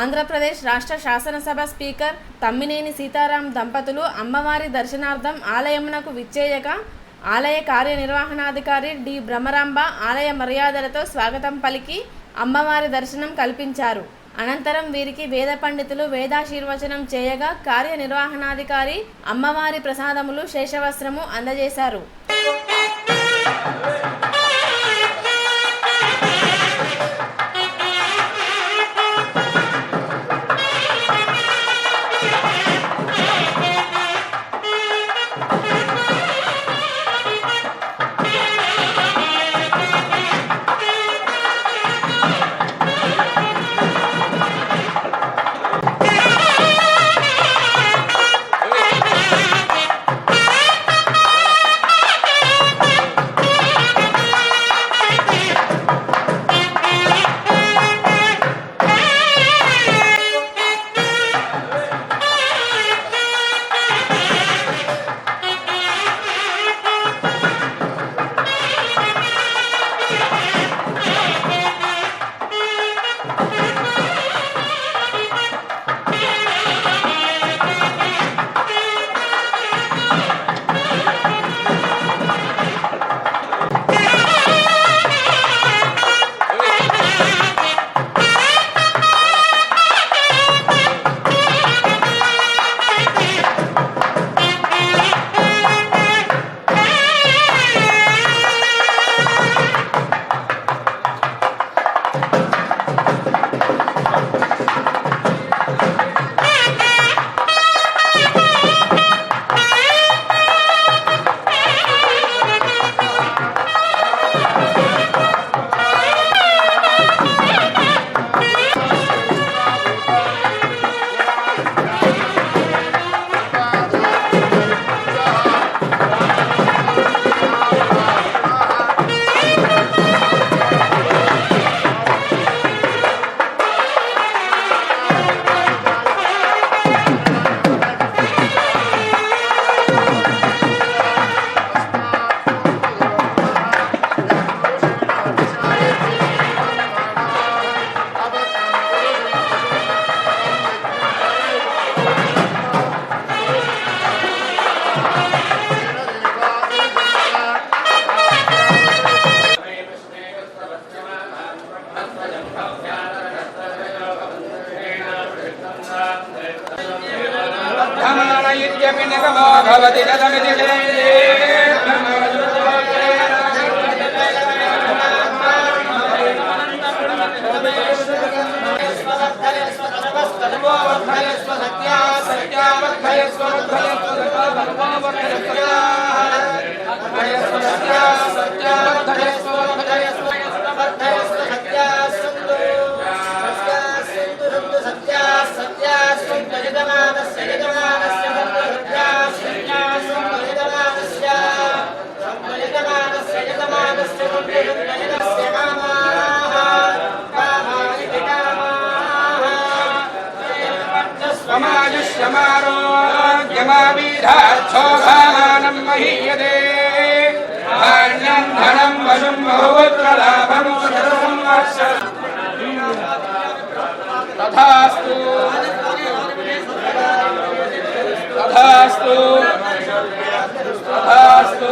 ఆంధ్రప్రదేశ్ రాష్ట్ర శాసనసభ స్పీకర్ తమ్మినేని సీతారాం దంపతులు అమ్మవారి దర్శనార్థం ఆలయమునకు విచ్చేయక ఆలయ కార్యనిర్వహణాధికారి డి. భ్రమరాంబ ఆలయ మర్యాదలతో స్వాగతం పలికి అమ్మవారి దర్శనం కల్పించారు. అనంతరం వీరికి వేద పండితులు వేదాశీర్వచనం చేయగా కార్యనిర్వహణాధికారి అమ్మవారి ప్రసాదములు శేషవస్త్రము అందజేశారు. పినకమో భవతి తదమితి సత్యా సత్యా समायुष्यमारोग्यमावीधाच्छोभामानं महीयते धान्यं धनं वशुं बहुपुत्रलाभं तथास्तु तथास्तु तथास्तु